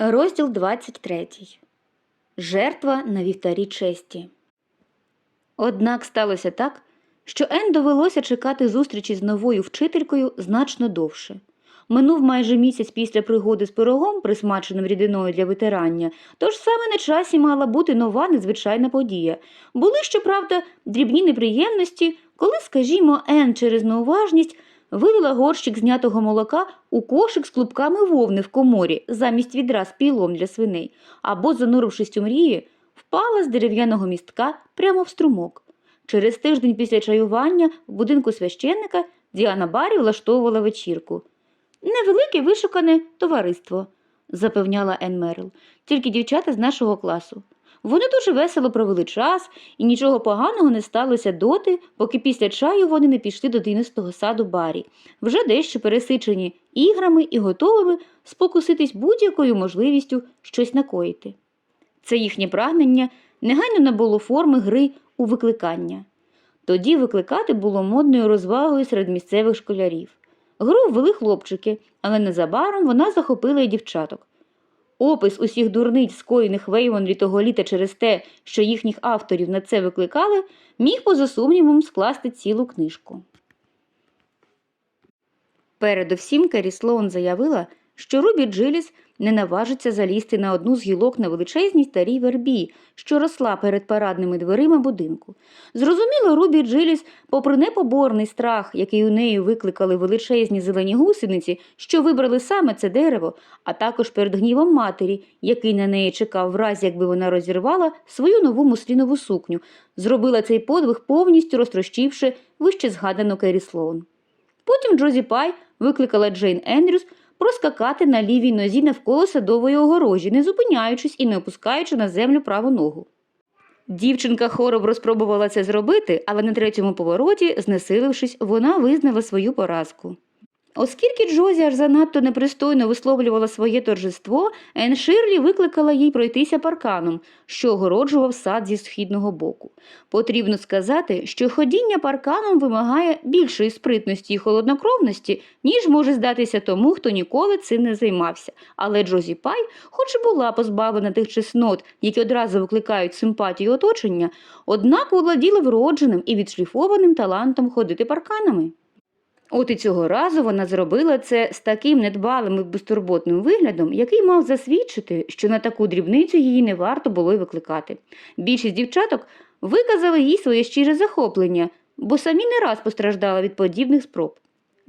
Розділ 23. Жертва на вівтарі честі. Однак сталося так, що Ен довелося чекати зустрічі з новою вчителькою значно довше. Минув майже місяць після пригоди з пирогом, присмаченим рідиною для витирання, тож саме на часі мала бути нова незвичайна подія. Були, щоправда, дрібні неприємності, коли, скажімо, Ен через неуважність вилила горщик знятого молока у кошик з клубками вовни в коморі замість відра з пілом для свиней, або, занурившись у мрії, впала з дерев'яного містка прямо в струмок. Через тиждень після чаювання в будинку священника Діана Барі влаштовувала вечірку. Невелике вишукане товариство, запевняла Ен Мерл, тільки дівчата з нашого класу. Вони дуже весело провели час, і нічого поганого не сталося доти, поки після чаю вони не пішли до тинистого саду Барі, вже дещо пересичені іграми і готовими спокуситись будь-якою можливістю щось накоїти. Це їхнє прагнення негайно набуло форми гри у викликання. Тоді викликати було модною розвагою серед місцевих школярів. Гру ввели хлопчики, але незабаром вона захопила і дівчаток. Опис усіх дурниць, скоєних Вейвонлі того літа через те, що їхніх авторів на це викликали, міг поза сумнівом скласти цілу книжку. Передовсім Керрі Слоун заявила, що Рубі Джиліс не наважиться залізти на одну з гілок на величезній старій вербі, що росла перед парадними дверима будинку. Зрозуміло, Рубі Джиліс, попри непоборний страх, який у неї викликали величезні зелені гусениці, що вибрали саме це дерево, а також перед гнівом матері, який на неї чекав в разі, якби вона розірвала свою нову муслінову сукню, зробила цей подвиг повністю розтрощивши вище згадану Керрі Слоун. Потім Джозі Пай викликала Джейн Ендрюс проскакати на лівій нозі навколо садової огорожі, не зупиняючись і не опускаючи на землю праву ногу. Дівчинка хоробро спробувала це зробити, але на третьому повороті, знесилившись, вона визнала свою поразку. Оскільки Джозі аж занадто непристойно висловлювала своє торжество, Ен Ширлі викликала їй пройтися парканом, що огороджував сад зі східного боку. Потрібно сказати, що ходіння парканом вимагає більшої спритності і холоднокровності, ніж може здатися тому, хто ніколи цим не займався. Але Джозі Пай, хоч і була позбавлена тих чеснот, які одразу викликають симпатію оточення, однак володіла вродженим і відшліфованим талантом ходити парканами. От і цього разу вона зробила це з таким недбалим і безтурботним виглядом, який мав засвідчити, що на таку дрібницю її не варто було й викликати. Більшість дівчаток виказали їй своє щире захоплення, бо самі не раз постраждали від подібних спроб.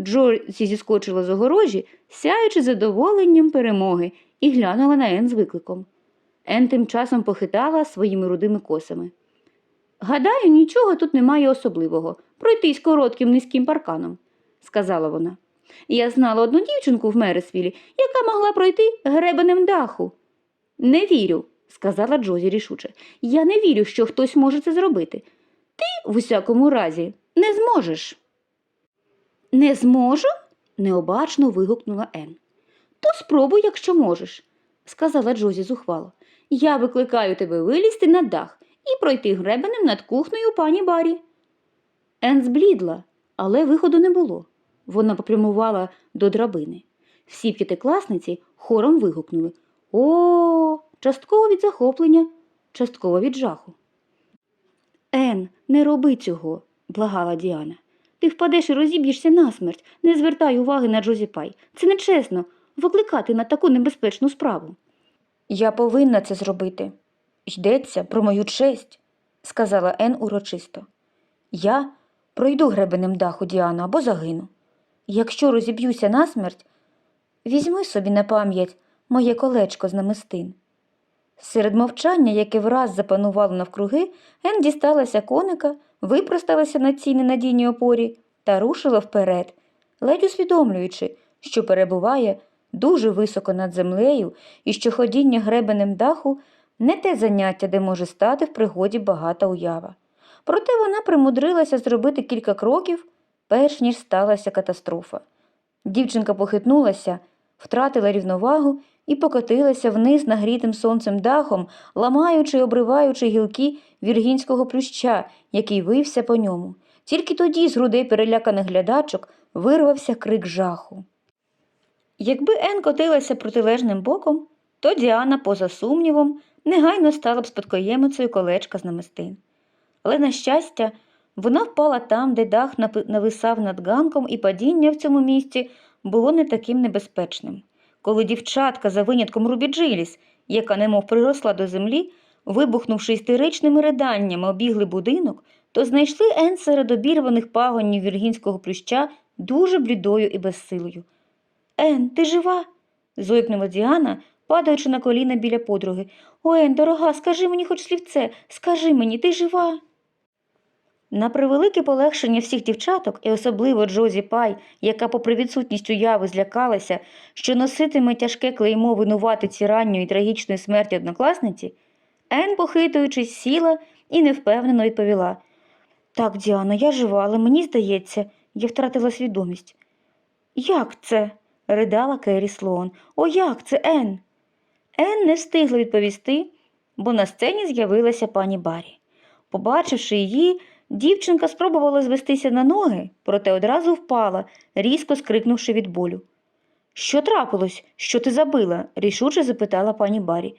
Джорсі зіскочила з огорожі, сяючи задоволенням перемоги, і глянула на Ен з викликом. Ен тим часом похитала своїми рудими косами. Гадаю, нічого тут немає особливого. Пройтись коротким низьким парканом сказала вона. Я знала одну дівчинку в Мересвілі, яка могла пройти гребенем даху. Не вірю, сказала Джозі рішуче. Я не вірю, що хтось може це зробити. Ти, в усякому разі, не зможеш. Не зможу? необачно вигукнула Ен. То спробуй, якщо можеш, сказала Джозі зухвало. Я викликаю тебе вилізти на дах і пройти гребенем над кухнею пані Барі. Ен зблідла, але виходу не було. Вона попрямувала до драбини. Всі п'ятикласниці хором вигукнули О, частково від захоплення, частково від жаху. Ен, не роби цього, благала Діана. Ти впадеш і розіб'єшся насмерть. Не звертай уваги на Джозі Пай. Це нечесно викликати на таку небезпечну справу. Я повинна це зробити. Йдеться про мою честь, сказала Ен урочисто. Я пройду гребенем даху Діану або загину. Якщо розіб'юся насмерть, візьми собі на пам'ять моє колечко з намистин. Серед мовчання, яке враз запанувало навкруги, Ен дісталася коника, випросталася на цій ненадійній опорі та рушила вперед, ледь усвідомлюючи, що перебуває дуже високо над землею і що ходіння гребенем даху не те заняття, де може стати в пригоді багата уява. Проте вона примудрилася зробити кілька кроків, перш ніж сталася катастрофа. Дівчинка похитнулася, втратила рівновагу і покотилася вниз нагрітим сонцем дахом, ламаючи й обриваючи гілки віргінського плюща, який вився по ньому. Тільки тоді з грудей переляканих глядачок вирвався крик жаху. Якби Ен котилася протилежним боком, то Діана, поза сумнівом, негайно стала б спадкоємицею колечка з намистин. Але, на щастя, вона впала там, де дах нависав над ганком, і падіння в цьому місці було не таким небезпечним. Коли дівчатка за винятком Рубі Джиліс, яка немов приросла до землі, вибухнувши істеричними риданнями, обігли будинок, то знайшли Ен серед обірваних пагонів віргінського плюща дуже блідою і безсилою. Ен, ти жива? зойкнула Діана, падаючи на коліна біля подруги. О, Ен, дорога, скажи мені хоч слівце, скажи мені, ти жива? На превелике полегшення всіх дівчаток, і особливо Джозі Пай, яка, попри відсутність уяви, злякалася, що носитиме тяжке клеймо винуватиці ранньої трагічної смерті однокласниці, Ен, похитуючись, сіла і невпевнено відповіла Так, Діано, я жива, але мені здається, я втратила свідомість. Як це? ридала Керрі Слоун. О, як це, Ен? Ен не встигла відповісти, бо на сцені з'явилася пані Барі. Побачивши її, дівчинка спробувала звестися на ноги, проте одразу впала, різко скрикнувши від болю. Що трапилось? Що ти забила? рішуче запитала пані Барі.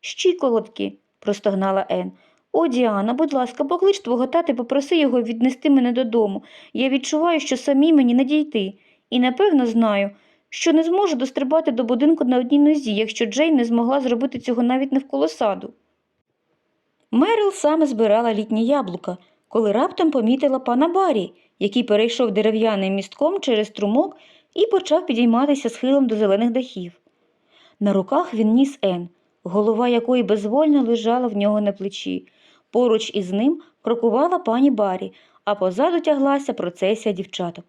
Щиколотки, простогнала Ен. О, Діана, будь ласка, поклич твого тата і попроси його віднести мене додому. Я відчуваю, що самі мені не дійти. І напевно знаю, що не зможу дострибати до будинку на одній нозі, якщо Джейн не змогла зробити цього навіть навколо саду. Мерил саме збирала літні яблука, коли раптом помітила пана Барі, який перейшов дерев'яним містком через струмок і почав підійматися схилом до зелених дахів. На руках він ніс Ен, голова якої безвольно лежала в нього на плечі. Поруч із ним крокувала пані Барі, а позаду тяглася процесія дівчаток.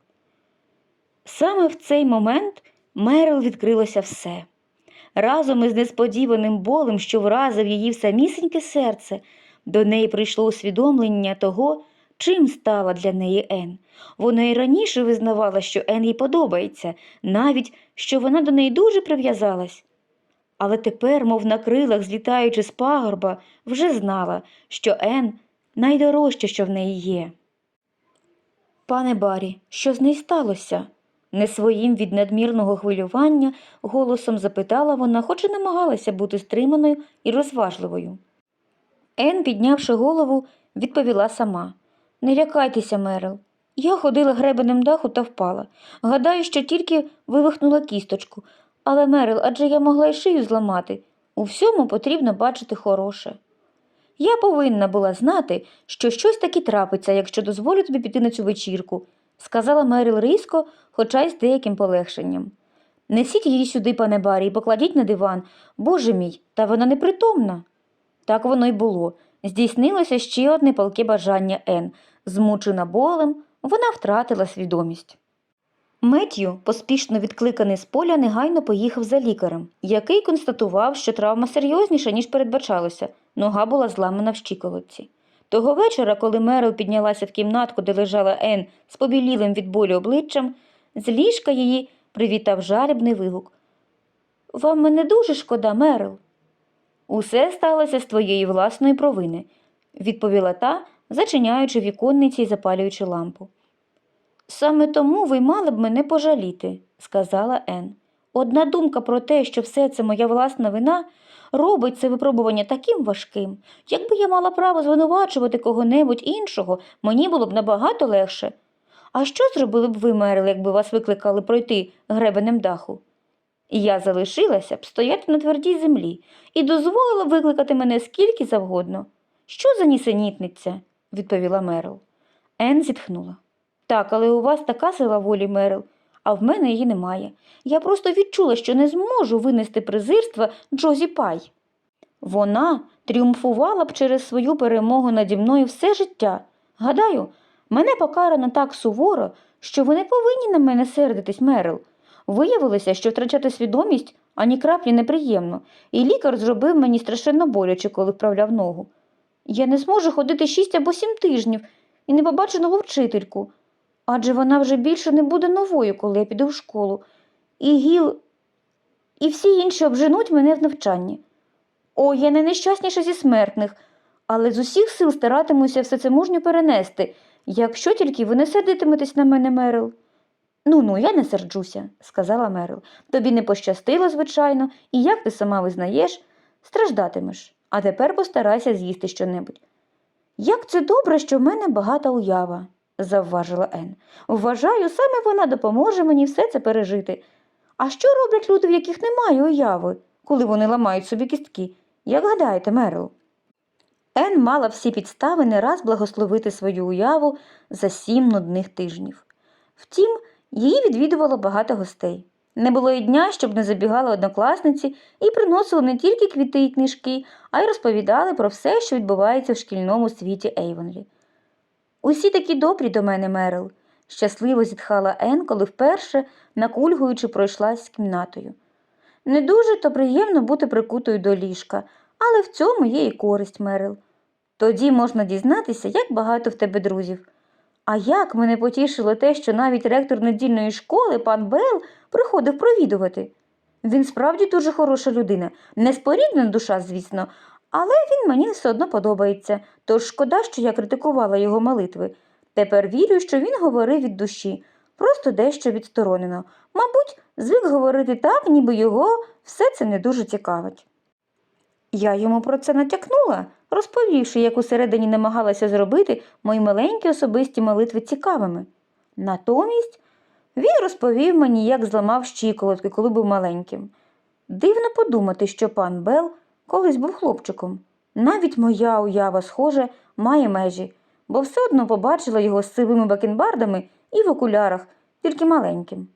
Саме в цей момент Мерил відкрилося все. Разом із несподіваним болем, що вразив її в самісіньке серце, до неї прийшло усвідомлення того, чим стала для неї Ен. Вона й раніше визнавала, що Ен їй подобається, навіть що вона до неї дуже прив'язалась. Але тепер, мов на крилах, злітаючи з пагорба, вже знала, що Ен найдорожче, що в неї є. Пане Барі, що з нею сталося? Не своїм від надмірного хвилювання голосом запитала вона, хоч і намагалася бути стриманою і розважливою. Ен, піднявши голову, відповіла сама Не лякайтеся, Мерил. Я ходила гребенем даху та впала. Гадаю, що тільки вивихнула кісточку. Але, Мерил, адже я могла й шию зламати. У всьому потрібно бачити хороше. Я повинна була знати, що щось таки трапиться, якщо дозволю тобі піти на цю вечірку, сказала Мерил різко, хоча й з деяким полегшенням. Несіть її сюди, пане Барі, і покладіть на диван. Боже мій, та вона непритомна. Так воно й було. Здійснилося ще одне палке бажання Ен. Змучена болем, вона втратила свідомість. Меттью, поспішно відкликаний з поля, негайно поїхав за лікарем, який констатував, що травма серйозніша, ніж передбачалося. Нога була зламана в щиколотці. Того вечора, коли Мерил піднялася в кімнатку, де лежала Ен з побілілим від болю обличчям, з ліжка її привітав жалібний вигук. Вам мене дуже шкода, Мерил. Усе сталося з твоєї власної провини, відповіла та, зачиняючи віконниці й запалюючи лампу. Саме тому ви мали б мене пожаліти, сказала Ен. Одна думка про те, що все це моя власна вина, робить це випробування таким важким. Якби я мала право звинувачувати кого-небудь іншого, мені було б набагато легше. А що зробили б ви, Мерил, якби вас викликали пройти гребенем даху? І я залишилася б стояти на твердій землі і дозволила викликати мене скільки завгодно. Що за нісенітниця? відповіла Мерил. Ен зітхнула. Так, але у вас така сила волі, Мерил, а в мене її немає. Я просто відчула, що не зможу винести презирства Джозі Пай. Вона тріумфувала б через свою перемогу наді мною все життя. Гадаю, мене покарано так суворо, що ви не повинні на мене сердитись, Мерил. Виявилося, що втрачати свідомість ані краплі неприємно, і лікар зробив мені страшенно боляче, коли вправляв ногу. Я не зможу ходити шість або сім тижнів і не побачу нову вчительку, адже вона вже більше не буде новою, коли я піду в школу. І гіл, і всі інші обженуть мене в навчанні. О, я не нещасніша зі смертних, але з усіх сил старатимуся все це мужньо перенести, якщо тільки ви не сердитиметесь на мене, Мерил. Ну ну, я не серджуся, сказала Мерил. Тобі не пощастило, звичайно, і як ти сама визнаєш, страждатимеш. А тепер постарайся з'їсти щонебудь. Як це добре, що в мене багата уява, завважила Ен. Вважаю, саме вона допоможе мені все це пережити. А що роблять люди, в яких немає уяви, коли вони ламають собі кістки? Як гадаєте, Мерил? Ен мала всі підстави не раз благословити свою уяву за сім нудних тижнів. Втім, її відвідувало багато гостей. Не було й дня, щоб не забігали однокласниці і приносили не тільки квіти і книжки, а й розповідали про все, що відбувається в шкільному світі Ейвонлі. Усі такі добрі до мене, Мерил, щасливо зітхала Ен, коли вперше, накульгуючи, пройшлась з кімнатою. Не дуже то приємно бути прикутою до ліжка, але в цьому є і користь, Мерил. Тоді можна дізнатися, як багато в тебе друзів. А як мене потішило те, що навіть ректор недільної школи, пан Бел, приходив провідувати. Він справді дуже хороша людина, неспорідна душа, звісно, але він мені все одно подобається, тож шкода, що я критикувала його молитви. Тепер вірю, що він говорив від душі, просто дещо відсторонено. Мабуть, звик говорити так, ніби його все це не дуже цікавить. Я йому про це натякнула, розповівши, як усередині намагалася зробити мої маленькі особисті молитви цікавими. Натомість він розповів мені, як зламав щиколотки, коли був маленьким. Дивно подумати, що пан Бел колись був хлопчиком. Навіть моя уява, схоже, має межі, бо все одно побачила його з сивими бакенбардами і в окулярах, тільки маленьким.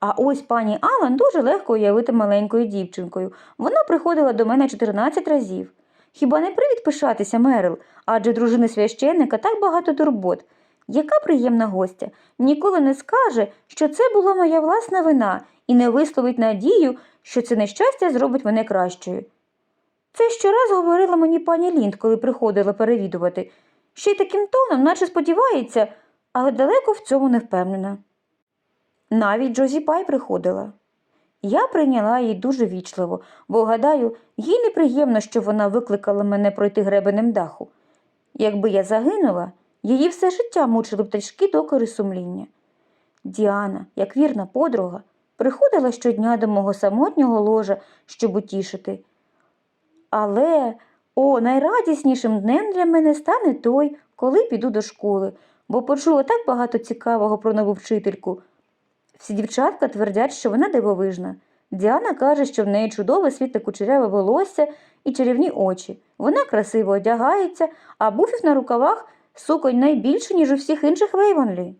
А ось пані Алан дуже легко уявити маленькою дівчинкою. Вона приходила до мене 14 разів. Хіба не привід пишатися, Мерил, адже дружини священника так багато турбот. Яка приємна гостя, ніколи не скаже, що це була моя власна вина, і не висловить надію, що це нещастя зробить мене кращою. Це щораз говорила мені пані Лінд, коли приходила перевідувати, ще й таким тоном, наче сподівається, але далеко в цьому не впевнена. Навіть Джозі Пай приходила. Я прийняла її дуже вічливо, бо, гадаю, їй неприємно, що вона викликала мене пройти гребенем даху. Якби я загинула, її все життя мучили б тяжкі докори сумління. Діана, як вірна подруга, приходила щодня до мого самотнього ложа, щоб утішити. Але, о, найрадіснішим днем для мене стане той, коли піду до школи, бо почула так багато цікавого про нову вчительку. Всі дівчатка твердять, що вона дивовижна. Діана каже, що в неї чудове світле кучеряве волосся і чарівні очі. Вона красиво одягається, а буфів на рукавах суконь найбільше, ніж у всіх інших Вейвонлі.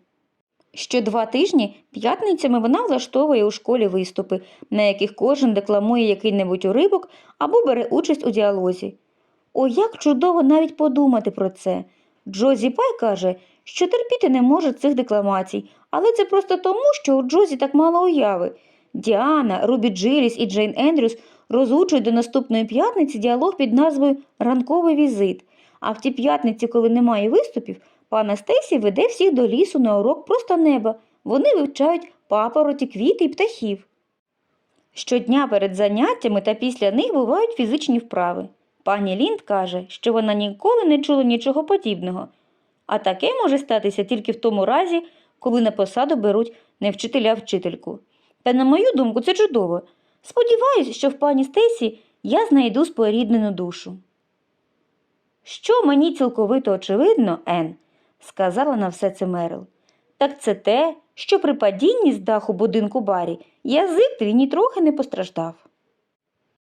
Що два тижні п'ятницями вона влаштовує у школі виступи, на яких кожен декламує який-небудь уривок або бере участь у діалозі. О, як чудово навіть подумати про це. Джозі Пай каже, що терпіти не може цих декламацій, але це просто тому, що у Джозі так мало уяви. Діана, Рубі Джиліс і Джейн Ендрюс розучують до наступної п'ятниці діалог під назвою Ранковий візит. А в ті п'ятниці, коли немає виступів, пана Стейсі веде всіх до лісу на урок просто неба. Вони вивчають папороті, квіти і птахів. Щодня перед заняттями та після них бувають фізичні вправи. Пані Лінд каже, що вона ніколи не чула нічого подібного. А таке може статися тільки в тому разі, коли на посаду беруть не вчителя, а вчительку. Та, на мою думку, це чудово. Сподіваюся, що в пані Стесі я знайду споріднену душу. Що мені цілковито очевидно, Ен, сказала на все це Мерил, так це те, що при падінні з даху будинку барі язик твій нітрохи не постраждав.